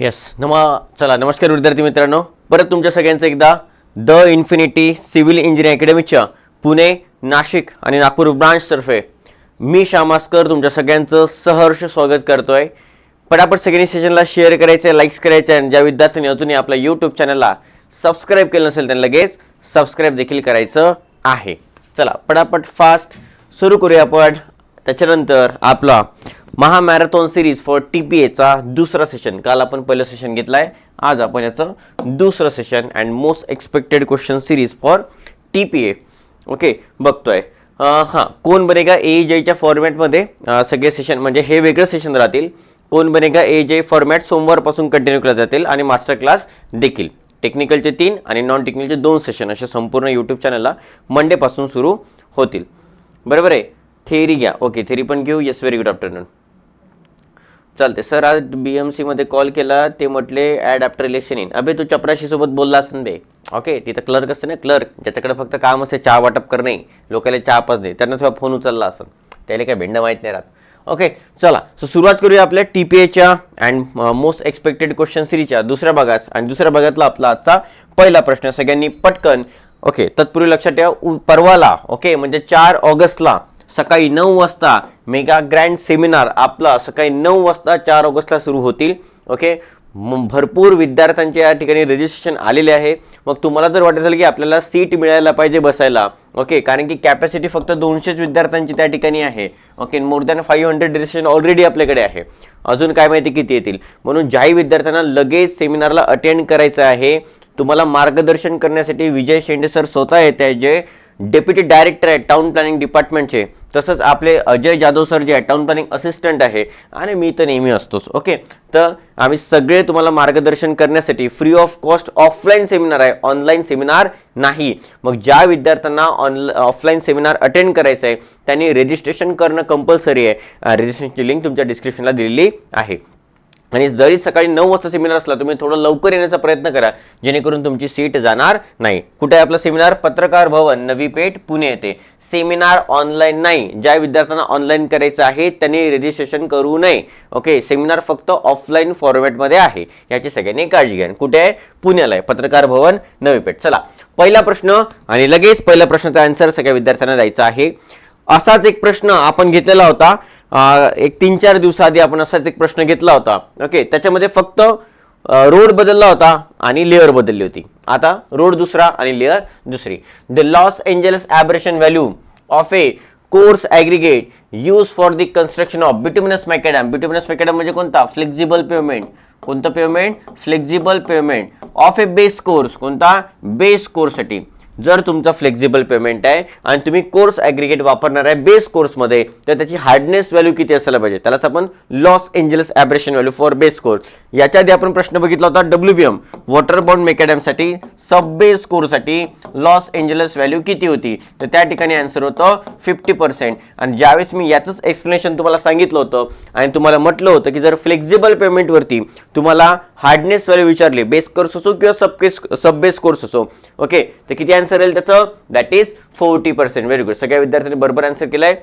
Yes नमा चला नमस्कार विद्यार्थी मित्रांनो. परत तुमच्या सगळ्यांचं एकदा द इन्फिनिटी सिव्हिल इंजिनिअरिंग अकॅडमीच्या पुणे नाशिक आणि नागपूर ब्रांचतर्फे मी श्यामास्कर तुमच्या सगळ्यांचं सहर्ष स्वागत करतोय. पटापट सगळ्यांनी सेशनला शेअर करायचे लाईक्स करायचे आणि ज्या विद्यार्थ्यांनी अजूनही आपल्या यूट्यूब चॅनलला सबस्क्राईब केलं नसेल त्यांना लगेच सबस्क्राईब देखील करायचं आहे. चला पटापट फास्ट सुरू करूया आपण. त्याच्यानंतर आपला महामॅरेथॉन सिरीज फॉर टी पी एचा दुसरा सेशन काल आपण पहिलं सेशन घेतलं आहे आज आपण याचं दुसरं session and most expected question series for T P A okay बघतोय. हां कोण बनेगा ए जेच्या फॉर्मॅटमध्ये सगळे सेशन म्हणजे हे वेगळं सेशन राहतील. कोण बनेगा ए जे फॉर्मॅट सोमवारपासून कंटिन्यू केलं जातील आणि मास्टर क्लास देखील. टेक्निकलचे तीन आणि नॉन टेक्निकलचे दोन सेशन असे संपूर्ण यूट्यूब चॅनलला मंडेपासून सुरू होतील. बरोबर आहे? थेरी घ्या. ओके थेरी पण घेऊ. येस व्हेरी गुड आफ्टरनून चालते सर आज बी एम सीमध्ये कॉल केला ते म्हटले ॲड आफ्टर इलेक्शन इन अबे तू चपराशीसोबत बोलला असं बे. ओके तिथं क्लर्क असते ना क्लर्क ज्याच्याकडे फक्त काम असते चहा वाटप करणे. लोकांना चहा पाच दे. त्यांना थोडा फोन उचलला असं त्याला काय भेंड माहीत नाही राहत. ओके चला. सो सुरुवात करूया आपल्या टी पी एच्या अँड मोस्ट एक्सपेक्टेड क्वेश्चन सिरीजच्या दुसऱ्या भागास. आणि दुसऱ्या भागातला आपला आजचा पहिला प्रश्न. सगळ्यांनी पटकन ओके तत्पूर्वी लक्षात ठेवा उ- परवाला ओके म्हणजे चार ऑगस्टला. सकाळी नऊ वाजता मेगा ग्रँड सेमिनार आपला सकाळी नऊ वाजता चार ऑगस्टला सुरू होतील ओके भरपूर विद्यार्थ्यांचे या ठिकाणी रजिस्ट्रेशन आलेले आहे. मग तुम्हाला जर वाटत असेल की आपल्याला सीट मिळायला पाहिजे बसायला ओके कारण की कॅपॅसिटी फक्त दोनशेच विद्यार्थ्यांची त्या ठिकाणी आहे okay more than five hundred registration already आपल्याकडे आहे. अजून काय माहिती किती येतील? म्हणून ज्याही विद्यार्थ्यांना लगेच सेमिनारला अटेंड करायचं आहे तुम्हाला मार्गदर्शन करण्यासाठी विजय शेंडे सर स्वतः येत आहे जे डेप्युटी डायरेक्टर आहेत टाउन प्लॅनिंग डिपार्टमेंटचे. तसंच आपले अजय जाधव सर जे आहे टाउन प्लॅनिंग असिस्टंट आहे आणि मी तर नेहमी असतोच ओके? तर आम्ही सगळे तुम्हाला मार्गदर्शन करण्यासाठी free of cost offline seminar आहे ऑनलाईन सेमिनार नाही. मग ज्या विद्यार्थ्यांना ऑनला ऑफलाईन सेमिनार अटेंड करायचं आहे त्यांनी रजिस्ट्रेशन करणं कंपल्सरी आहे. रजिस्ट्रेशनची लिंक तुमच्या डिस्क्रिप्शनला दिलेली आहे. आणि जरी सकाळी नऊ वाजता सेमिनार असला तुम्ही थोडं लवकर येण्याचा प्रयत्न करा जेणेकरून तुमची सीट जाणार नाही. कुठे आहे आपला सेमिनार पत्रकार भवन नवी पेठ पुणे येथे. सेमिनार ऑनलाईन नाही. ज्या विद्यार्थ्यांना ऑनलाईन करायचं आहे त्यांनी रजिस्ट्रेशन करू नये. ओके सेमिनार फक्त ऑफलाईन फॉर्मॅटमध्ये आहे. याची सगळ्यांनी काळजी घ्या. कुठे आहे? पुण्याला आहे. पत्रकार भवन नवी पेठ. चला. पहिला प्रश्न आणि लगेच पहिल्या प्रश्नाचा आन्सर सगळ्या विद्यार्थ्यांना द्यायचा आहे. असाच एक प्रश्न आपण घेतलेला होता. एक तीन चार दिवसाआधी आपण असाच एक प्रश्न घेतला होता. ओके त्याच्यामध्ये फक्त रोड बदलला होता आणि लेअर बदलली होती. आता रोड दुसरा आणि लेअर दुसरी. The Los Angeles abrasion value of a coarse aggregate use for the construction of bituminous macadam bituminous macadam म्हणजे कोणता? फ्लेक्झिबल पेमेंट कोणतं pavement flexible pavement of a base course कोणता? बेस कोर्ससाठी जर तुमचा फ्लेक्झिबल पेमेंट आहे आणि तुम्ही कोर्स ॲग्रिगेट वापरणार आहे बेस कोर्समध्ये तर त्याची हार्डनेस व्हॅल्यू किती असायला पाहिजे? त्यालाच आपण Los Angeles abrasion value for base course याच्या आधी आपण प्रश्न बघितला होता W B M water bound मेकॅडमसाठी sub base कोर्ससाठी लॉस एंजल्स व्हॅल्यू किती होती? तर त्या ठिकाणी आन्सर होतं फिफ्टी पर्सेंट आणि ज्यावेळेस मी याचंच एक्सप्लेनेशन तुम्हाला सांगितलं होतं आणि तुम्हाला म्हटलं होतं की जर फ्लेक्झिबल पेमेंटवरती तुम्हाला हार्डनेस व्हॅल्यू विचारली बेस कोर्स असो किंवा sub case sub base course असो ओके तर किती आन्सर येईल त्याचं. That is forty percent very good सगळ्या विद्यार्थ्यांनी बरोबर आन्सर केलाय.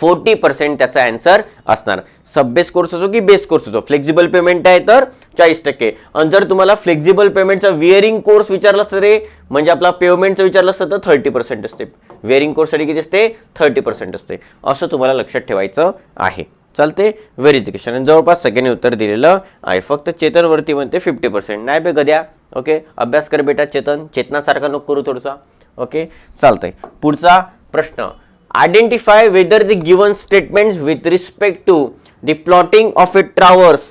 फोर्टी पर्सेंट त्याचा अँसर असणार. सब बेस कोर्स असो की बेस कोर्स असो फ्लेक्झिबल पेमेंट आहे तर चाळीस टक्के. आणि जर तुम्हाला फ्लेक्झिबल पेमेंटचा विअरिंग कोर्स विचारला असतं रे म्हणजे आपला पेमेंटचं विचारलं असतं तर थर्टी पर्सेंट असते. विअरिंग कोर्ससाठी किती असते? थर्टी पर्सेंट असते. असं तुम्हाला लक्षात ठेवायचं आहे. चालते व्हेरिफिकेशन आणि जवळपास सगळ्यांनी उत्तर दिलेलं आहे. फक्त चेतनवरती म्हणते फिफ्टी पर्सेंट नाही बे गद्या. ओके? अभ्यास कर बेटा चेतन. चेतनासारखा नको करू थोडसा. ओके? चालतंय. पुढचा प्रश्न. Identify whether the given statement with respect to the plotting of a traverse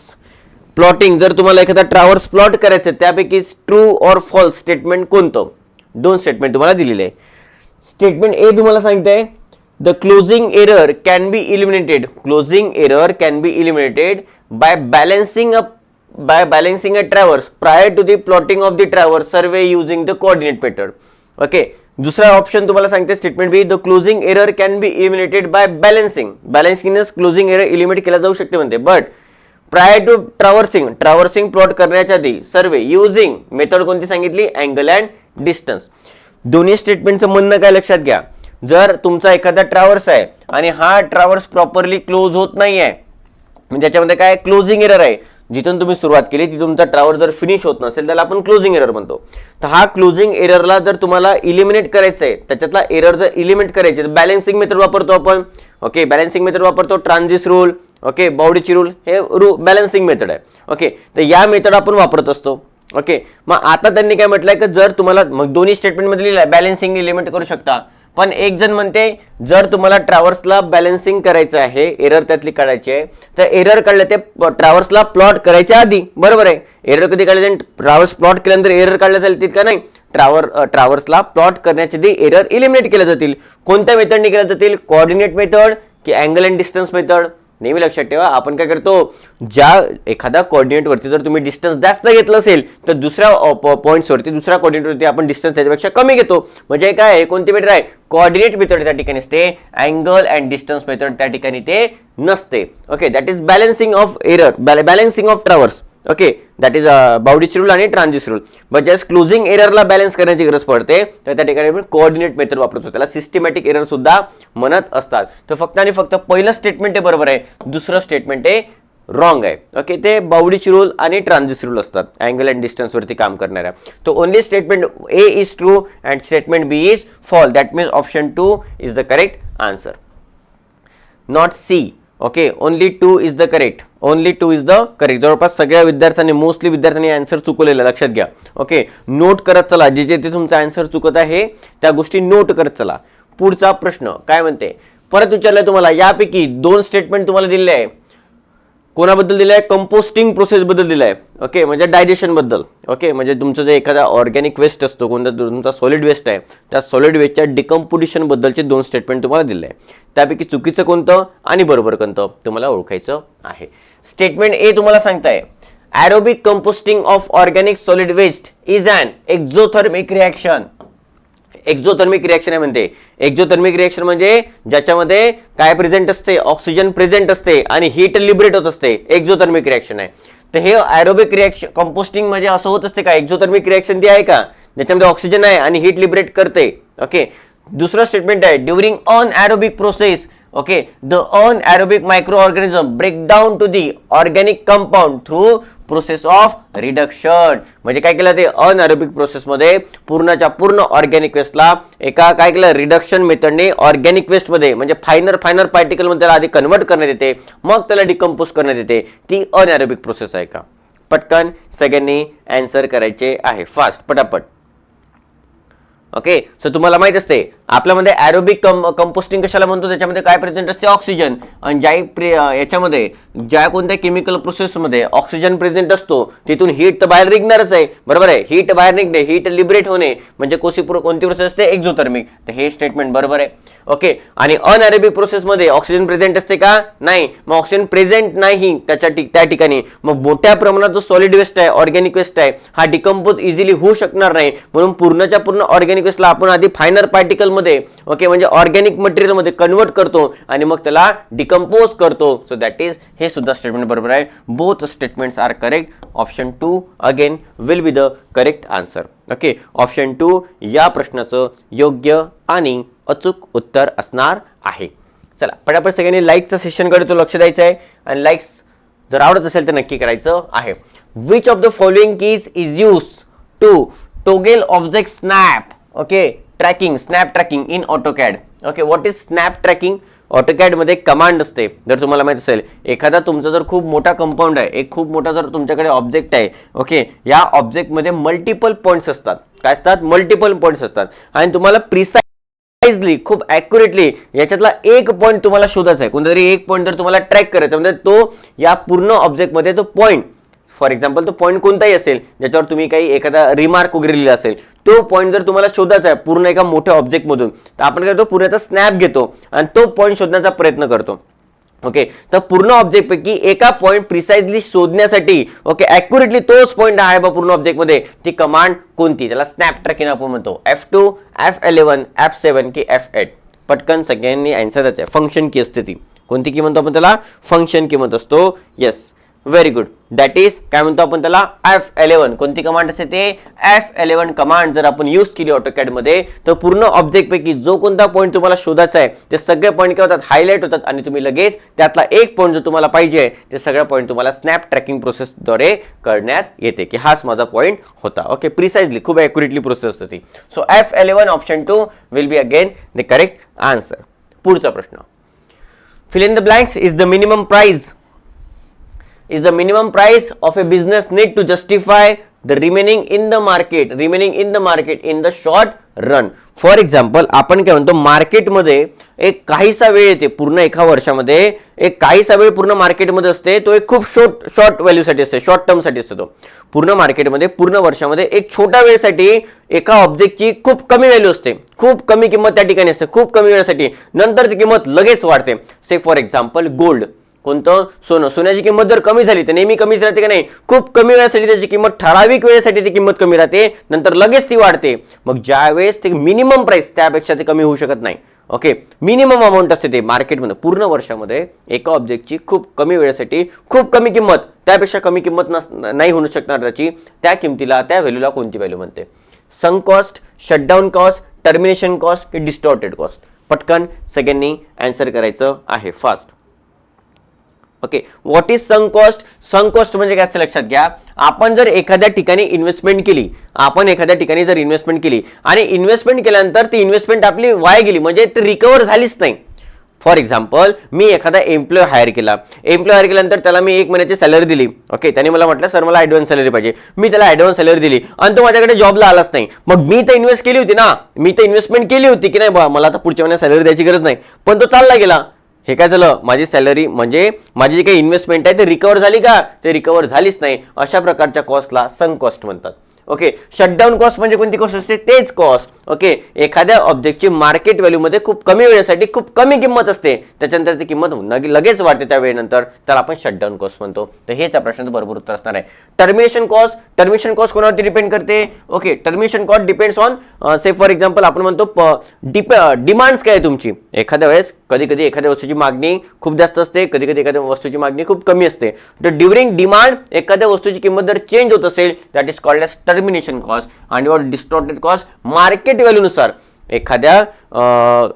plotting जर तुम्हाला एखादा ट्रावर्स प्लॉट करायचं आहे, त्यापैकी ट्रू ऑर फॉल्स स्टेटमेंट कोणतं? दोन स्टेटमेंट तुम्हाला दिलेले आहे. स्टेटमेंट ए तुम्हाला सांगते the closing error can be eliminated closing error can be eliminated by balancing a by balancing a traverse. Prior to the plotting of the traverse survey using the coordinate method. Okay दुसरा option तुम्हाला सांगते statement B the closing error can be eliminated by balancing बॅलन्सिंगनेच closing error eliminate केला जाऊ शकते म्हणते. But prior to traversing traversing plot करण्याच्या आधी सर्वे using method कोणती सांगितली? अँगल अँड डिस्टन्स दोन्ही स्टेटमेंटचं म्हणणं काय लक्षात घ्या. जर तुमचा एखादा ट्रॅव्हर्स आहे आणि हा ट्रॅव्हर्स प्रॉपरली क्लोज होत नाही आहे म्हणजे याच्यामध्ये काय? क्लोजिंग एरर आहे. जिथून तुम्ही सुरुवात केली ती तुमचा ट्रॅव्हल जर फिनिश होत नसेल त्याला आपण क्लोजिंग एरर म्हणतो. तर हा क्लोजिंग एररला जर तुम्हाला इलिमिनेट करायचं आहे त्याच्यातला एरर जर इलिमिनेट करायचे तर बॅलेन्सिंग मेथड वापरतो आपण. ओके बॅलेन्सिंग मेथड वापरतो ट्रान्झिस रूल ओके बॉडीची रूल हे रू बॅलन्सिंग मेथड आहे. ओके तर या मेथड आपण वापरत असतो. ओके मग आता त्यांनी काय म्हटलंय की जर तुम्हाला मग दोन्ही स्टेटमेंटमध्ये लिहिलं आहे बॅलन्सिंग इलिमेंट करू शकता. पण एक जण म्हणते जर तुम्हाला ट्रॅव्हर्सला बॅलन्सिंग करायचं आहे एरर त्यातली काढायची आहे तर एरर काढलं ते ट्रॅव्हर्सला प्लॉट करायच्या आधी. बरोबर आहे? एरर कधी काढले ट्रॅव्हर्स प्लॉट केल्यानंतर एरर काढल्या जातील का नाही. ट्रॅव्हर ट्रॅव्हर्सला प्लॉट करण्याच्या आधी एरर इलिमिनेट केल्या जातील. कोणत्या मेथडने केल्या जातील? कोऑर्डिनेट मेथड की अँगल अँड डिस्टन्स मेथड नेहमी लक्षात ठेवा आपण काय करतो ज्या एखाद्या कोऑर्डिनेटवरती जर तुम्ही डिस्टन्स जास्त घेतलं असेल तर दुसऱ्या पॉईंट्सवरती दुसऱ्या कॉर्डिनेटवरती आपण डिस्टन्स त्याच्यापेक्षा कमी घेतो. म्हणजे काय आहे कोणती मेथड आहे? कोऑर्डिनेट मेथड त्या ठिकाणी असते अँगल अँड डिस्टन्स मेथड त्या ठिकाणी ते नसते. Okay that is balancing of error balancing of traverse okay that is Bowditch rule आणि transit rule but just closing एररला balance करण्याची गरज पडते तर त्या ठिकाणी आपण कोऑर्डिनेट मेथड वापरतो त्याला सिस्टमॅटिक एरर सुद्धा म्हणत असतात. तर फक्त आणि फक्त पहिलं स्टेटमेंट हे बरोबर आहे दुसरं स्टेटमेंट हे रॉंग आहे. ओके ते बाउडीच रूल आणि ट्रान्झिस रूल असतात अँगल अँड डिस्टन्सवरती काम करणाऱ्या. तो only statement A is true and statement B is false that means option two is the correct answer not C okay only two is the correct only two is the correct जवळपास सगळ्या विद्यार्थ्यांनी mostly विद्यार्थ्यांनी answer चुकवलेला लक्षात घ्या. Okay note करत चला. जे जे ते तुमचा आन्सर चुकत आहे त्या गोष्टी नोट करत चला. पुढचा प्रश्न काय म्हणते? परत विचारलं तुम्हाला यापैकी दोन स्टेटमेंट तुम्हाला दिले आहे. कोणाबद्दल दिलं आहे कंपोस्टिंग प्रोसेसबद्दल दिलं आहे ओके म्हणजे डायजेशनबद्दल ओके म्हणजे तुमचं जे एखादा ऑर्गॅनिक वेस्ट असतो कोणता तुमचा सॉलिड वेस्ट आहे त्या सॉलिड वेस्टच्या डिकम्पोजिशनबद्दलचे दोन स्टेटमेंट तुम्हाला दिले आहे त्यापैकी चुकीचं कोणतं आणि बरोबर कोणतं तुम्हाला ओळखायचं आहे. स्टेटमेंट ए तुम्हाला सांगताय. Aerobic composting of organic solid waste is an exothermic reaction exothermic reaction आहे म्हणते. एक्झोथर्मिक रिॲक्शन म्हणजे ज्याच्यामध्ये काय प्रेझेंट असते? ऑक्सिजन प्रेझेंट असते आणि हीट लिबरेट होत असते. एक्झोथर्मिक रिॲक्शन आहे. तर हे ॲरोबिक रिॲक्शन कंपोस्टिंग म्हणजे असं होत असते का? एक्झोथर्मिक रिॲक्शन ती आहे का? ज्याच्यामध्ये ऑक्सिजन आहे आणि हीट लिबरेट करते. ओके दुसरं स्टेटमेंट आहे. During anaerobic process okay okay? Aerobic microorganism break down to the organic compound through process of reduction म्हणजे काय केलं ते? अनअरेबिक प्रोसेसमध्ये पूर्णच्या पूर्ण ऑर्गॅनिक वेस्टला एका काय केलं? रिडक्शन मेथडने ऑर्गॅनिक वेस्टमध्ये म्हणजे फायनर फायनर पार्टिकलमध्ये त्याला आधी कन्वर्ट करण्यात येते. मग त्याला डिकम्पोज करण्यात येते. ती अनअरेबिक प्रोसेस आहे का? पटकन सगळ्यांनी अँसर करायचे आहे. फास्ट पटापट. ओके सो तुम्हाला माहीत असते आपल्यामध्ये ॲरोबिक कम कंपोस्टिंग कशाला म्हणतो? त्याच्यामध्ये काय प्रेझेंट असते? ऑक्सिजन आणि ज्या प्रे याच्यामध्ये ज्या कोणत्या केमिकल प्रोसेसमध्ये ऑक्सिजन प्रेझेंट असतो तिथून हीट तर बाहेर निघणारच आहे. बरोबर आहे? हीट बाहेर निघणे हीट लिबरेट होणे म्हणजे कोशी कोणती प्रोसेस असते? एक्झोथर्मिक तर हे स्टेटमेंट बरोबर आहे. ओके आणि अनॲरोबिक प्रोसेसमध्ये ऑक्सिजन प्रेझेंट असते का? नाही. मग ऑक्सिजन प्रेझेंट नाही त्याच्या त्या ठिकाणी. मग मोठ्या प्रमाणात जो सॉलिड वेस्ट आहे ऑर्गॅनिक वेस्ट आहे हा डिकम्पोज इझिली होऊ शकणार नाही. म्हणून पूर्णच्या पूर्ण ऑर्गॅनिक वेस्टला आपण आधी फायनर पार्टिकलमध्ये ओके म्हणजे ऑर्गॅनिक मटेरियलमध्ये कन्वर्ट करतो आणि मग त्याला डिकम्पोज करतो. सो दॅट इज हे सुद्धा स्टेटमेंट बरोबर आहे. Both statements are correct option two again will be the correct answer okay option two या प्रश्नाचं योग्य आणि अचूक उत्तर असणार आहे. चला पटापट सगळ्यांनी लाईकचं सेशनकडे तो लक्ष द्यायचं आहे आणि लाईक्स जर आवडत असेल तर नक्की करायचं आहे. Which of the following keys is use to toggle object snap okay tracking snap tracking in AutoCAD okay what is snap tracking ऑटोकॅडमध्ये command असते. जर तुम्हाला माहीत असेल एखादा तुमचा जर खूप मोठा कंपाऊंड आहे एक खूप मोठा जर तुमच्याकडे ऑब्जेक्ट आहे ओके या ऑब्जेक्टमध्ये मल्टिपल पॉईंट्स असतात. काय असतात? मल्टिपल पॉईंट्स असतात. आणि तुम्हाला प्रिसाइजली खूप ॲक्युरेटली याच्यातला एक पॉईंट तुम्हाला शोधायचा आहे. कोणतरी एक पॉईंट जर तुम्हाला ट्रॅक करायचा म्हणजे तो या पूर्ण ऑब्जेक्टमध्ये तो पॉईंट फॉर एक्झाम्पल तो पॉईंट कोणताही असेल ज्याच्यावर तुम्ही काही एखादा रिमार्क वगैरे लिहिला असेल तो पॉईंट जर तुम्हाला शोधायचा आहे पूर्ण एका मोठ्या ऑब्जेक्टमधून तर आपण काय करतो पुण्याचा स्नॅप घेतो आणि तो पॉईंट शोधण्याचा प्रयत्न करतो. ओके तर पूर्ण ऑब्जेक्टपैकी एका पॉईंट प्रिसाइजली शोधण्यासाठी ओके ॲक्युरेटली तोच पॉईंट आहे बा पूर्ण ऑब्जेक्टमध्ये ती कमांड कोणती? त्याला स्नॅप ट्रॅकिंग आपण म्हणतो. F two F eleven F seven key F eight पटकन सगळ्यांनी आन्सर द्यायचं आहे. फंक्शन की असते ती. कोणती की म्हणतो आपण त्याला? फंक्शन की म्हणत. असतो yes very good that is काय म्हणतो आपण त्याला? एफ एलेवन कोणती कमांड असते ते? एफ एलेवन कमांड जर आपण यूज केली ऑटोकॅडमध्ये तर पूर्ण ऑब्जेक्ट पैकी जो कोणता पॉईंट तुम्हाला शोधायचा आहे ते सगळे पॉईंट काय होतात? हायलाईट होतात आणि तुम्ही लगेच त्यातला एक पॉईंट जो तुम्हाला पाहिजे ते सगळ्या पॉईंट तुम्हाला स्नॅप ट्रॅकिंग प्रोसेसद्वारे करण्यात येते की हाच माझा पॉईंट होता. ओके प्रिसाइजली खूप ॲक्युरेटली प्रोसेस असते ती. So F eleven option two will be again the correct answer पुढचा प्रश्न. Fill in the blanks is the minimum price is the minimum price of a business need to justify the remaining in the market remaining in the market in the short run. For example आपण काय म्हणतो मार्केटमध्ये एक काहीसा वेळ येते पूर्ण एका वर्षामध्ये एक काहीसा वेळ पूर्ण मार्केटमध्ये असते तो एक खूप शॉर्ट शॉर्ट व्हॅल्यूसाठी असते शॉर्ट टर्मसाठी असतो तो. पूर्ण मार्केटमध्ये पूर्ण वर्षामध्ये एक छोट्या वेळेसाठी एका ऑब्जेक्टची खूप कमी व्हॅल्यू असते. खूप कमी किंमत त्या ठिकाणी असते खूप कमी वेळेसाठी. नंतर ती किंमत लगेच वाढते. से फॉर एक्झाम्पल गोल्ड कोणतं? सोनं. सोन्याची किंमत जर कमी झाली तर नेहमी कमीच राहते का नाही? खूप कमी वेळेसाठी त्याची किंमत ठराविक वेळेसाठी ती किंमत कमी राहते. नंतर लगेच ती वाढते. मग ज्यावेळेस ते मिनिमम प्राइस त्यापेक्षा ते कमी होऊ शकत नाही. ओके मिनिमम अमाऊंट असते ते मार्केटमध्ये पूर्ण वर्षामध्ये एका ऑब्जेक्टची खूप कमी वेळेसाठी खूप कमी किंमत. त्यापेक्षा कमी किंमत नस नाही होऊ शकणार त्याची. त्या किमतीला त्या व्हॅल्यूला कोणती व्हॅल्यू म्हणते? Sunk cost shutdown cost termination cost की डिस्टॉर्टेड कॉस्ट पटकन सगळ्यांनी अँसर करायचं आहे. Fast okay what is sunk cost sunk cost म्हणजे काय असतं लक्षात घ्या. आपण जर एखाद्या ठिकाणी इन्व्हेस्टमेंट केली आपण एखाद्या ठिकाणी जर इन्व्हेस्टमेंट केली आणि इन्व्हेस्टमेंट केल्यानंतर ती इन्व्हेस्टमेंट आपली वाया गेली म्हणजे ती रिकवर झालीच नाही. फॉर एक्झाम्पल मी एखादा एम्प्लॉय हायर केला. एम्प्लॉय हायर केल्यानंतर त्याला मी एक महिन्याची सॅलरी दिली. ओके त्याने मला म्हटलं सर मला ॲडव्हान्स सॅलरी पाहिजे. मी त्याला ॲडव्हान्स सॅलरी दिली आणि तो माझ्याकडे जॉबला आलाच नाही. मग मी तर इन्व्हेस्ट केली होती ना. मी तर इन्व्हेस्टमेंट केली होती की नाही बा मला आता पुढच्या महिन्यात सॅलरी द्यायची गरज नाही. पण तो चालला गेला. हे काय झालं? माझी सॅलरी म्हणजे माझी जी काही इन्व्हेस्टमेंट आहे ते रिकवर झाली का? ते रिकवर झालीच नाही. अशा प्रकारच्या कॉस्टला सन कॉस्ट म्हणतात. ओके शटडाऊन कॉस्ट म्हणजे कोणती कॉस्ट असते? तेच कॉस्ट ओके एखाद्या ऑब्जेक्टची मार्केट व्हॅल्यूमध्ये खूप कमी वेळेसाठी खूप कमी किंमत असते. त्याच्यानंतर ती किंमत लगेच वाढते त्या वेळेनंतर. तर आपण शटडाऊन कॉस्ट म्हणतो. तर हेच या प्रश्नाचं बरोबर उत्तर असणार आहे. टर्मिनेशन कॉस्ट टर्मिनेशन कॉस्ट कोणावरती डिपेंड करते? Okay termination cost depends on say for example आपण म्हणतो डिमांड्स काय आहे तुमची? एखाद्या वेळेस कधी कधी एखाद्या वस्तूची मागणी खूप जास्त असते कधी कधी एखाद्या वस्तूची मागणी खूप कमी असते. तर ड्युरिंग डिमांड एखाद्या वस्तूची किंमत जर चेंज होत असेल that is called as termination cost आणि डिस्टॉर्टेड कॉस्ट मार्केट व्हॅल्यूनुसार एखाद्या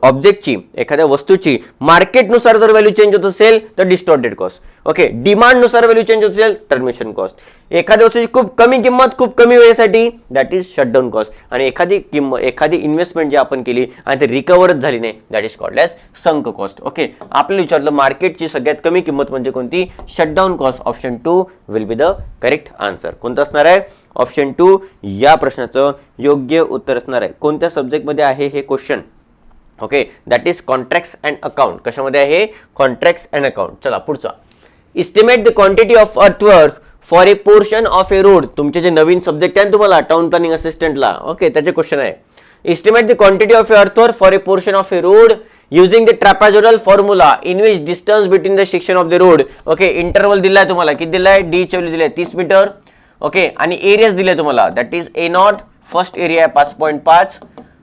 ऑब्जेक्टची एखाद्या वस्तूची मार्केटनुसार जर व्हॅल्यू चेंज होत असेल तर डिस्टॉर्टेड कॉस्ट ओके डिमांडनुसार व्हॅल्यू चेंज होत असेल टर्मिशन कॉस्ट एखाद्या वस्तूची खूप कमी किंमत खूप कमी वेळेसाठी दॅट इज शटडाऊन कॉस्ट आणि एखादी किंमत एखादी इन्व्हेस्टमेंट जी आपण केली आणि ते रिकवरच झाली नाही that is called as sunk cost okay आपल्याला विचारलं मार्केटची सगळ्यात कमी किंमत म्हणजे कोणती? Shutdown cost option two will be the correct answer कोणतं असणार आहे? ऑप्शन टू या प्रश्नाचं योग्य उत्तर असणार आहे. कोणत्या सब्जेक्टमध्ये आहे हे question okay that is contracts and account कशामध्ये आहे कॉन्ट्रॅक्ट्स अँड अकाउंट चला पुढचा. Estimate the quantity of earthwork for a portion of a road तुमचे जे नवीन सब्जेक्ट आहे ना तुम्हाला टाउन प्लॅनिंग असिस्टंटला ओके त्याचे क्वेश्चन आहे. Estimate the quantity of a earthwork for a portion of a road using the trapezoidal formula in which distance between the section of the road okay interval दिलाय तुम्हाला. किती दिलाय? D Chavli दिलाय. तीस metre okay आणि areas दिले तुम्हाला. That is a not first area आहे पाच पॉईंट पाच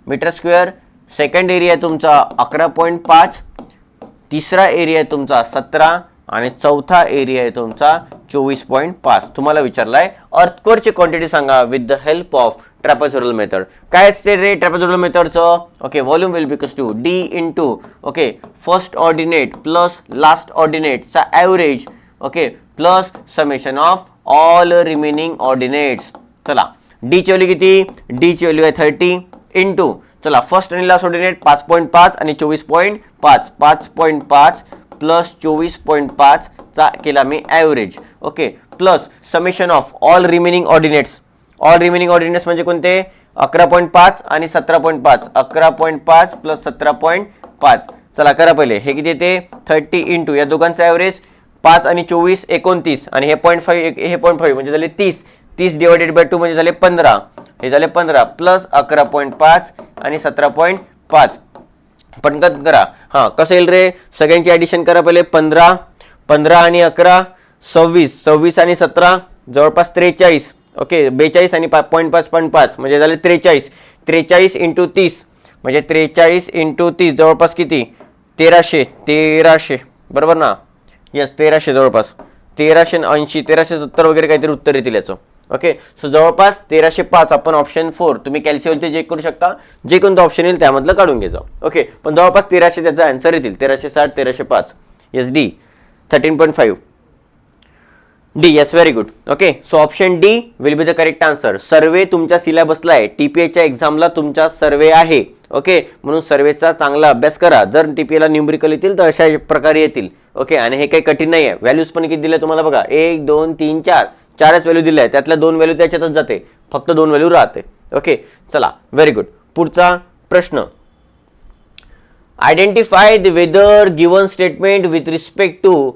मीटर स्क्वेअर सेकंड एरिया आहे तुमचा अकरा पॉईंट पाच तिसरा एरिया आहे तुमचा सतरा आणि चौथा एरिया आहे तुमचा चोवीस पॉईंट पाच. तुम्हाला विचारलाय अर्थकोरची क्वांटिटी सांगा with the help of trapezoidal method काय असते रे trapezoidal मेथडचं okay volume will because two D into okay first ordinate plus last ऑर्डिनेटचा average okay plus summation of all remaining ordinates चला. डीची व्हॅल्यू किती? डीची व्हॅल्यू आहे थर्टी इंटू चला first आणि लास्ट ऑर्डिनेट पाच पॉईंट पाच आणि चोवीस पॉईंट पाच. पाच पॉईंट पाच प्लस चोवीस पॉईंट पाचचा केला मी average okay plus summation of all remaining ordinates all remaining ordinates म्हणजे कोणते? अकरा पॉईंट पाच आणि सतरा पॉईंट पाच. अकरा पॉईंट पाच प्लस सतरा पॉईंट पाच. चला करा पहिले. हे किती येते? थर्टी इंटू या दोघांचं ॲव्हरेज पाच आणि चोवीस एकोणतीस आणि हे पॉईंट फाईव्ह हे पॉईंट फाईव्ह म्हणजे झाले तीस. तीस डिवायडेड बाय टू म्हणजे झाले पंधरा. हे झाले पंधरा प्लस अकरा पॉईंट पाच आणि सतरा पॉईंट पाच. पटकन करा. हां कसं येईल रे? सगळ्यांची ॲडिशन करा पहिले. पंधरा पंधरा आणि अकरा सव्वीस. सव्वीस आणि सतरा जवळपास त्रेचाळीस. ओके बेचाळीस आणि पा पॉईंट पाच पॉईंट पाच म्हणजे झाले त्रेचाळीस. त्रेचाळीस इंटू तीस म्हणजे त्रेचाळीस इंटू तीस. जवळपास किती? तेराशे. तेराशे. बरोबर ना? यस तेराशे जवळपास. तेराशे ऐंशी तेराशे सत्तर वगैरे काहीतरी उत्तर येतील याचं. ओके सो जवळपास तेराशे पाच आपण ऑप्शन फोर तुम्ही कॅल्सियमचे चेक करू शकता. जे कोणतं ऑप्शन येईल त्यामधलं काढून घ्यायचं ओके पण जवळपास तेराशे त्याचा आन्सर येतील. तेराशे साठ तेराशे पाच. Yes D thirteen point five D yes very good okay so option D will be the correct answer survey तुमच्या सिलेबसला आहे. टी पी एच्या एक्झामला तुमचा सर्वे आहे. ओके म्हणून सर्वेचा चांगला अभ्यास करा. जर टी पी एला न्यूमरिकल येतील तर अशा प्रकारे येतील. ओके आणि हे काही कठीण नाही आहे व्हॅल्यूज पण किती दिले तुम्हाला बघा? एक दोन तीन चार. चारच व्हॅल्यू दिल्या आहेत. त्यातल्या दोन व्हॅल्यू त्याच्यातच जाते. फक्त दोन व्हॅल्यू राहते. ओके चला. व्हेरी गुड पुढचा प्रश्न. Identify the whether given statement with respect to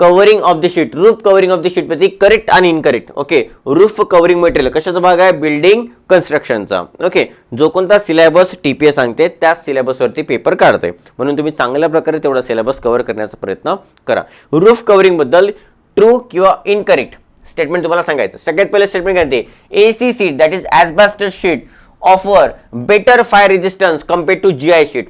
covering of the sheet roof covering of the sheet म्हणजे करेक्ट आणि incorrect okay roof covering material कशाचा भाग आहे? बिल्डिंग कन्स्ट्रक्शनचा ओके जो कोणता सिलेबस एस सांगते त्या सिलेबसवरती पेपर काढते. म्हणून तुम्ही चांगल्या प्रकारे तेवढा सिलेबस कव्हर करण्याचा प्रयत्न करा. रूफ कव्हरिंगबद्दल ट्रू किंवा इनकरेक्ट स्टेटमेंट तुम्हाला सांगायचं. सगळ्यात पहिले स्टेटमेंट काय A C sheet that is asbestos sheet offer better fire resistance compare to G I sheet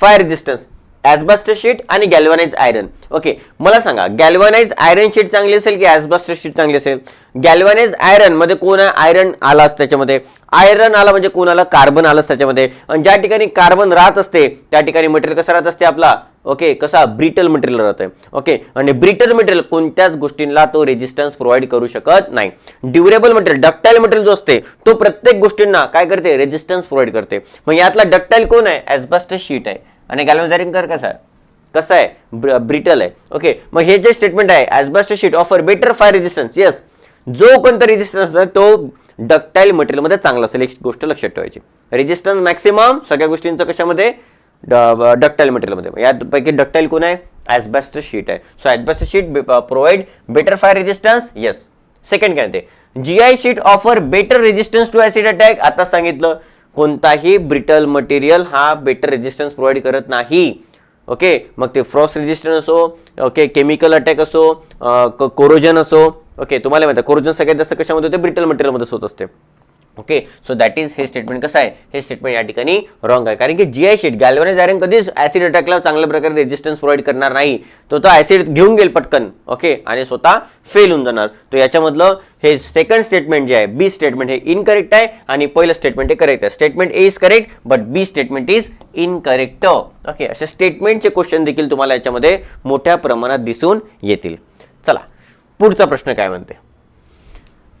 fire resistance asbestos sheet आणि गॅल्वनाइज आयरन. ओके मला सांगा गॅल्वनाइज आयरन शीट चांगली असेल की ॲसबास्टर शीट चांगली असेल? गॅल्वनाइज आयरनमध्ये कोण आहे आयरन आलाच त्याच्यामध्ये? आयरन आला म्हणजे कोण आलं कार्बन आलंच त्याच्यामध्ये? आणि ज्या ठिकाणी कार्बन राहत असते त्या ठिकाणी मटेरियल कसं राहत असते आपला? ओके कसा ब्रिटल मटेरियल राहतंय. ओके आणि ब्रिटल मटेरियल कोणत्याच गोष्टींना तो रेजिस्टन्स प्रोव्हाइड करू शकत नाही. ड्युरेबल मटेरियल डक्टाईल मटेरियल जो असते तो प्रत्येक गोष्टींना काय करते? रेजिस्टन्स प्रोव्हाइड करते. मग यातला डक्टाईल कोण आहे? ॲसबास्टर शीट आहे. आणि गॅल्वनाइझिंग कर कसं? आहे कसं आहे? ब्रिटल आहे. ओके मग हे जे स्टेटमेंट आहे asbestos sheet offer better fire resistance yes जो कोणता रेजिस्टन्स आहे तो डक्टाईल मटेरियलमध्ये चांगला असेल. एक गोष्ट लक्षात ठेवायची. रेजिस्टन्स मॅक्सिमम सगळ्या गोष्टींचं कशामध्ये? डक्टाईल मटेरियलमध्ये यापैकी डक्टाईल कोण आहे? ॲजबॅस्ट शीट आहे. So asbestos sheet provide better fire resistance yes second काय ते G I sheet offer better resistance to acid attack आता सांगितलं कोणताही ब्रिटल मटेरियल हा बेटर रेजिस्टन्स प्रोव्हाइड करत नाही. ओके मग ते फ्रॉस्ट रेजिस्टन्स असो ओके केमिकल अटॅक असो कोरोजन असो ओके तुम्हाला माहिती आहे कोरोजन सगळ्यात जास्त कशामध्ये होते? ब्रिटल मटेरियलमध्ये होत असते. ओके सो दॅट इज हे स्टेटमेंट कसं आहे? हे स्टेटमेंट या ठिकाणी रॉंग आहे. कारण की G I sheet galvanise iron कधीच ऍसिड अटॅकला चांगल्या प्रकारे रेजिस्टन्स प्रोव्हाइड करणार नाही. तो तो ऍसिड घेऊन गेल पटकन ओके आणि स्वतः फेल होऊन जाणार. तो याच्यामधलं हे सेकंड स्टेटमेंट जे आहे बी स्टेटमेंट हे इनकरेक्ट आहे आणि पहिलं स्टेटमेंट हे करेक्ट आहे. Statement A is correct but B statement is incorrect okay असे स्टेटमेंटचे क्वेश्चन देखील तुम्हाला याच्यामध्ये मोठ्या प्रमाणात दिसून येतील. चला पुढचा प्रश्न काय म्हणते?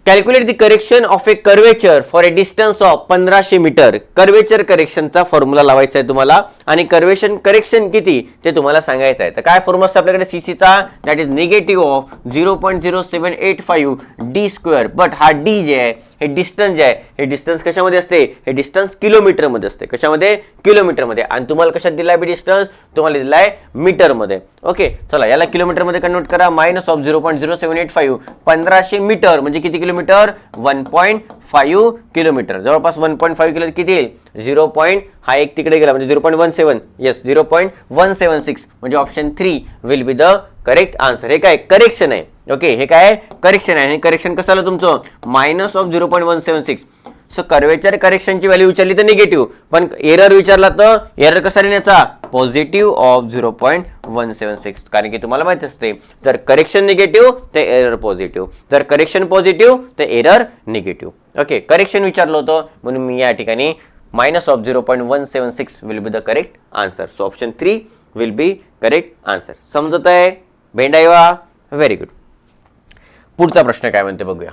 Calculate the correction of a curvature for a distance of पंधराशे मीटर कर्वेचर करेक्शनचा फॉर्म्युला लावायचा आहे तुम्हाला. आणि कर्वेशन करेक्शन किती? ते तुम्हाला सांगायचं आहे. तर काय फॉर्म्युला असतो आपल्याकडे? सीसीचा that is negative of zero point zero seven eight five D square but हा डी जे आहे हे डिस्टन्स जे आहे हे डिस्टन्स कशामध्ये असते? हे डिस्टन्स किलोमीटरमध्ये असते. कशामध्ये? किलोमीटरमध्ये आणि तुम्हाला कशात दिलाय बी डिस्टन्स तुम्हाला दिलाय मीटरमध्ये ओके चला याला किलोमीटरमध्ये कन्वर्ट करा. Minus of zero point zero seven eight five पंधराशे मीटर म्हणजे किती kilometre one point five kilometre. जवळपास वन पॉईंट फाईव्ह किलोमीटर किती येईल? झिरो पॉईंट हा एक तिकडे गेला म्हणजे zero point one seven yes zero point one seven six म्हणजे option three will be the correct answer हे काय? करेक्शन आहे. ओके हे काय? करेक्शन आहे. आणि करेक्शन कसं आलं तुमचं? Minus of zero point one seven six so curvature करेक्शनची value विचारली तर निगेटिव्ह पण एरर विचारला तर एरर कसा लिहिण्याचा? Positive of zero point one seven six कारण की तुम्हाला माहिती असते जर करेक्शन निगेटिव्ह तर एरर पॉझिटिव्ह जर करेक्शन पॉझिटिव्ह तर एरर निगेटिव्ह ओके करेक्शन विचारलं होतं म्हणून मी या ठिकाणी minus of zero point one seven six will be the correct answer so option three will be correct answer समजत आहे भेंडाईवा व्हेरी गुड पुढचा प्रश्न काय म्हणते बघूया.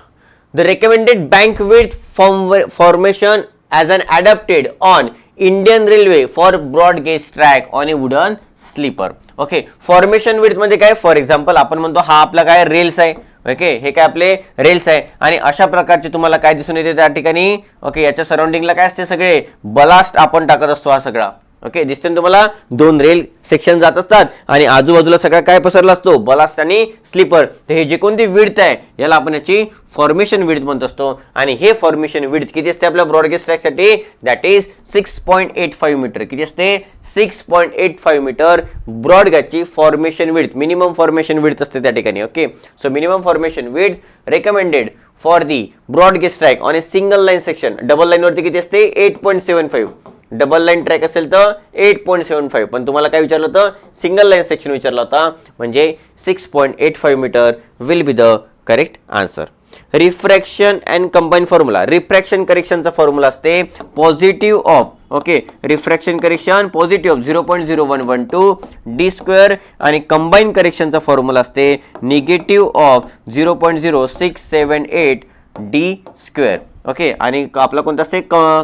The recommended bank with formation as an adapted on Indian railway for broad gauge track on a wooden sleeper okay formation with म्हणजे काय? For example आपण म्हणतो हा आपला काय? रेल्स आहे. ओके हे काय आपले? रेल्स आहे. आणि अशा प्रकारचे तुम्हाला काय दिसून येते त्या ठिकाणी? ओके याच्या सराउंडिंगला काय असते सगळे? बलास्ट आपण टाकत असतो हा सगळा. ओके दिसते ना तुम्हाला? दोन रेल सेक्शन जात असतात. आणि आजूबाजूला सगळं काय पसरला असतो? बलास्ट आणि स्लीपर तर हे जे कोणती विडत आहे याला आपण याची फॉर्मेशन विड म्हणत असतो. आणि हे फॉर्मेशन विड किती असते आपल्या broad gauge ट्रॅकसाठी that is six point eight five metre किती असते? Six point eight five metre ब्रॉडगॅजची formation width minimum formation width असते त्या ठिकाणी. Okay so minimum formation width recommended for the broad gauge track on a single line section double लाईनवरती किती असते? Eight point seven five double line track असेल तर eight point seven five पण तुम्हाला काय विचारलं होतं? सिंगल लाईन सेक्शन विचारला होता. म्हणजे six point eight five metre will be the correct answer refraction and combine formula refraction करेक्शनचा formula असते positive of okay refraction correction positive of zero point zero one one two D square आणि combine करेक्शनचा formula असते negative of zero point zero six seven eight D square okay आणि क- आपला कोणता असते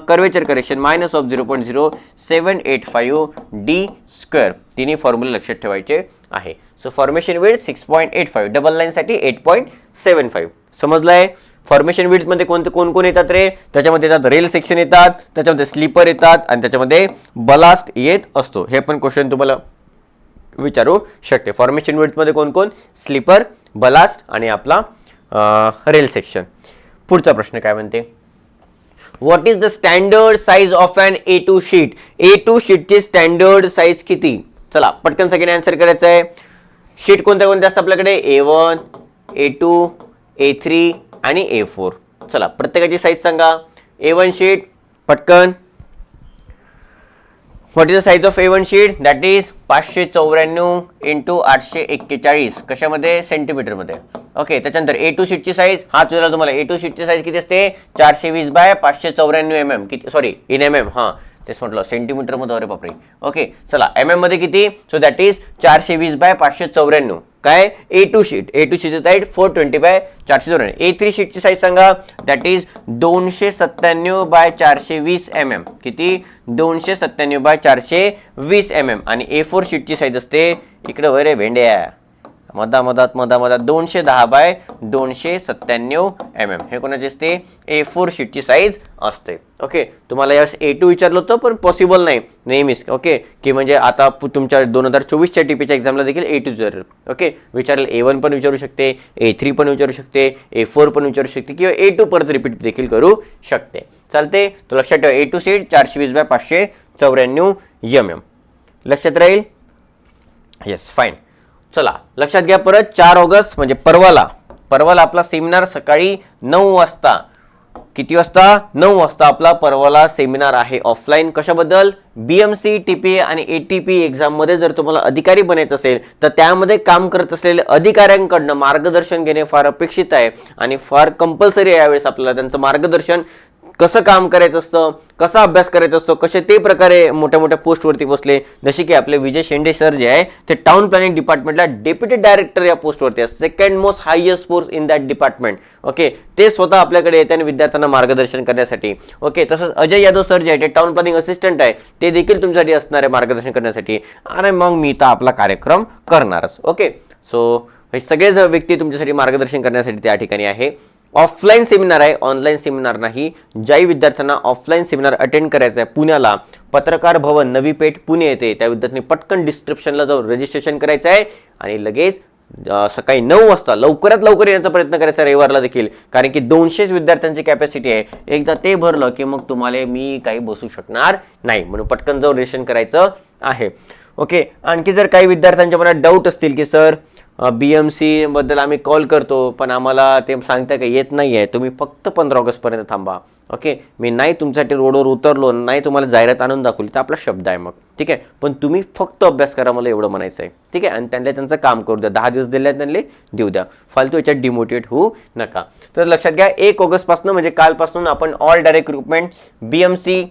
curvature correction minus of zero point zero seven eight five D square तिन्ही फॉर्म्युले लक्षात ठेवायचे आहे. सो फॉर्मेशन वेळ six point eight five double लाईनसाठी eight point seven five समजलंय? फॉर्मेशन विड्समध्ये कोणते कोण कोण येतात रे? त्याच्यामध्ये येतात रेल सेक्शन येतात त्याच्यामध्ये स्लीपर येतात आणि त्याच्यामध्ये बलास्ट येत असतो. हे पण क्वेश्चन तुम्हाला विचारू शकते. फॉर्मेशन विड्समध्ये कोण कोण? स्लीपर बलास्ट आणि आपला रेल सेक्शन पुढचा प्रश्न काय म्हणते? What is the standard size of an A two sheet A two शीटची standard size किती? चला पटकन सगळ्यांनी आन्सर करायचं आहे. शीट कोणत्या कोणत्या असतात आपल्याकडे? A one A two A three आणि ए फोर चला प्रत्येकाची साईज सांगा. ए वन शीट पटकन. What is the size of A one sheet that is पाचशे चौऱ्याण्णव इंटू आठशे एक्केचाळीस. कशामध्ये? सेंटीमीटरमध्ये ओके त्याच्यानंतर ए टू शीटची साईज हा तुझा तुम्हाला ए टू शीटची साईज किती असते? चारशे वीस बाय पाचशे चौऱ्याण्णव एम एम किती सॉरी इन एम एम हां. तेच म्हटलं सेंटीमीटरमध्ये अरे बापरे. ओके चला एम एममध्ये किती? सो दॅट इज चारशे वीस बाय पाचशे चौऱ्याण्णव. काय? A two sheet A two शीटची size four twenty by चारशे चौऱ्याण्णव. ए थ्री शीटची साईज सांगा. दॅट इज दोनशे सत्त्याण्णव बाय चारशे वीस एम एम किती? दोनशे सत्त्याण्णव बाय चारशे वीस एम एम आणि ए फोर शीटची साईज असते. इकडं वरे भेंड्या. मधा मधात मधा मधात दोनशे दहा बाय दोनशे सत्त्याण्णव एम एम हे कोणाची असते? ए फोर शीटची साईज असते. ओके तुम्हाला यावेळेस ए टू विचारलं होतं पण पॉसिबल नाही. नेहमीच. ओके की म्हणजे आता तुमच्या दोन हजार चोवीसच्या टीपीच्या एक्झामला देखील ए टू विचारेल. ओके विचारेल. ए वन पण विचारू शकते. ए थ्री पण विचारू शकते. ए फोर पण विचारू शकते. किंवा ए टू परत रिपीट देखील करू शकते. चालते? तो लक्षात ठेवा. ए टू सीट चारशे वीस बाय पाचशे चौऱ्याण्णव एम एम लक्षात राहील? येस फाईन चला लक्षात घ्या परत चार ऑगस्ट म्हणजे परवाला. परवाला आपला सेमिनार सकाळी नऊ वाजता. किती वाजता? नऊ वाजता आपला परवाला सेमिनार आहे ऑफलाईन कशाबद्दल? B M C T P आणि ए टी पी एक्झाममध्ये जर तुम्हाला अधिकारी बनायचं असेल तर त्यामध्ये काम करत असलेले अधिकाऱ्यांकडनं मार्गदर्शन घेणे फार अपेक्षित आहे. आणि फार कंपल्सरी आहे यावेळेस आपल्याला त्यांचं मार्गदर्शन. कसं काम करायचं असतं कसा अभ्यास करायचा असतो कसे ते प्रकारे मोठ्या मोठ्या पोस्टवरती बसले. जसे की आपले विजय शेंडे सर जे आहे ते टाउन प्लॅनिंग डिपार्टमेंटला डेप्युटी डायरेक्टर या पोस्टवरती आहे. Second most highest post in that department okay ते स्वतः आपल्याकडे येते आणि विद्यार्थ्यांना मार्गदर्शन करण्यासाठी. ओके तसंच अजय यादव सर जे आहे ते टाउन प्लॅनिंग असिस्टंट आहे. ते देखील तुमच्यासाठी असणार आहे मार्गदर्शन करण्यासाठी. आणि मग मी तर आपला कार्यक्रम करणारच. ओके सो हे सगळेच व्यक्ती तुमच्यासाठी मार्गदर्शन करण्यासाठी त्या ठिकाणी आहे. ऑफलाईन सेमिनार आहे. ऑनलाईन सेमिनार नाही. ज्याही विद्यार्थ्यांना ऑफलाईन सेमिनार अटेंड करायचं आहे पुण्याला पत्रकार भवन नवी पेठ पुणे येते. त्या विद्यार्थ्यांनी पटकन डिस्क्रिप्शनला जाऊन रजिस्ट्रेशन करायचं आहे आणि लगेच सकाळी नऊ वाजता लवकरात लवकर येण्याचा प्रयत्न करायचा रविवारला देखील. कारण की दोनशेच विद्यार्थ्यांची कॅपॅसिटी आहे. एकदा ते भरलं की मग तुम्हाला मी काही बसू शकणार नाही. म्हणून पटकन जाऊन रजिस्ट्रेशन करायचं आहे. ओके. आणखी जर काही विद्यार्थ्यांच्या मनात डाऊट असतील की सर बी एम सीबद्दल आम्ही कॉल करतो पण आम्हाला ते सांगता का येत नाही आहे तुम्ही फक्त पंधरा ऑगस्टपर्यंत थांबा. ओके मी नाही तुमच्यासाठी रोडवर उतरलो नाही तुम्हाला जाहिरात आणून दाखवली तर आपला शब्द आहे मग. ठीक आहे? पण तुम्ही फक्त अभ्यास करा मला एवढं म्हणायचं आहे ठीक आहे? आणि त्यांना त्यांचं काम करू द्या. दहा दिवस दिले त्यांना देऊ द्या. फालतू याच्यात डिमोटिवेट होऊ नका. तर लक्षात घ्या एक ऑगस्टपासून म्हणजे कालपासून आपण all direct recruitment B M C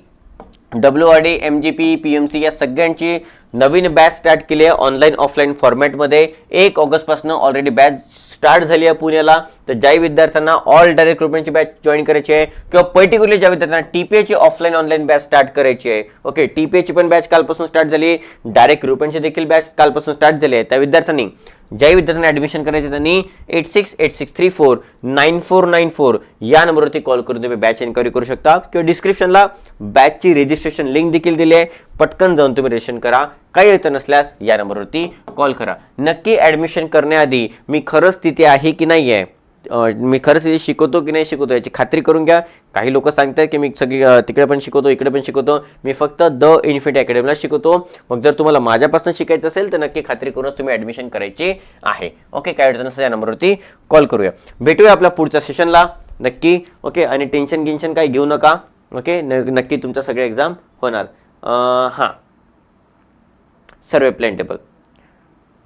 W R D M G P P M C या सगळ्यांची नवीन बॅच स्टार्ट केली आहे ऑनलाईन ऑफलाईन फॉर्मॅटमध्ये एक ऑगस्टपासून ऑलरेडी बॅच स्टार्ट झाली आहे पुण्याला. तर ज्याही विद्यार्थ्यांना ऑल डायरेक्ट रिक्रुटमेंटची बॅच जॉईन करायची आहे किंवा पर्टिक्युलर ज्या विद्यार्थ्यांना टी पी एची ऑफलाईन ऑनलाईन बॅच स्टार्ट करायची आहे. ओके टी पी एची पण बॅच कालपासून स्टार्ट झाली. डायरेक्ट रिक्रुटमेंटची देखील बॅच कालपासून स्टार्ट झाली आहे. त्या विद्यार्थ्यांनी ज्याही विद्यार्थ्यांना ॲडमिशन करायचे त्यांनी eight six eight six three four nine four nine four या नंबरवरती कॉल करून तुम्ही बॅच एन्क्वायरी करू शकता. किंवा डिस्क्रिप्शनला बॅचची रजिस्ट्रेशन लिंक देखील दिली आहे. पटकन जाऊन तुम्ही रजिस्ट्रेशन करा. काही येतं नसल्यास या नंबरवरती कॉल करा. नक्की ॲडमिशन करण्याआधी मी खरंच तिथे आहे की नाही आहे मी खरंच हे शिकवतो की नाही शिकवतो याची खात्री करून घ्या. काही लोक सांगतात की मी सगळी तिकडे पण शिकवतो इकडे पण शिकवतो. मी फक्त द इन्फिट अकॅडमीला शिकवतो. मग जर तुम्हाला माझ्यापासून शिकायचं असेल तर नक्की खात्री करूनच तुम्ही ॲडमिशन करायची आहे. ओके काय अडचण असेल या नंबरवरती कॉल करूया. भेटूया आपल्या पुढच्या सेशनला नक्की ओके आणि टेन्शन गिन्शन काही घेऊ नका. ओके न नक्की तुमचा सगळे एक्झाम होणार. हां. Survey plane table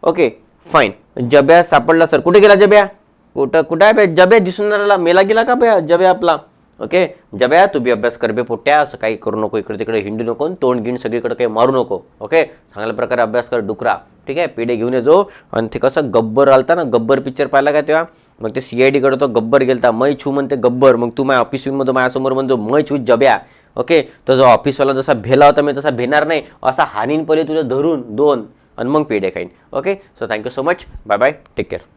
okay fine जब्या सापडला सर कुठे गेला जब्या? कुठं कुठं आहे बे? जबे दिसून राहिला. मेला गेला का बे? जबे आपला. ओके? जब्या तू बी अभ्यास कर बे पोट्या. असं काही करू नको. इकडे तिकडे हिंडू नको तोंड गिंड सगळीकडे काही मारू नको. ओके? चांगल्या प्रकारे अभ्यास कर डुकरा. ठीक आहे? पेढे घेऊन ये जो. आणि ते कसं गब्बर आलता ना गब्बर पिक्चर पाहिला का तेव्हा? मग ते सी आय डीकडे तो गब्बर गेलता. मै छू म्हणते गब्बर. मग तू माझ्या ऑफिसमध्ये माझ्यासमोर म्हणतो मै छू जब्या. ओके? तो जो ऑफिसवाला जसा भेला होता मी तसा भेणार नाही. असा हानीन पहिले तुझ्या धरून दोन. आणि मग पेढे खाईन. Okay? So thank you so much bye bye take care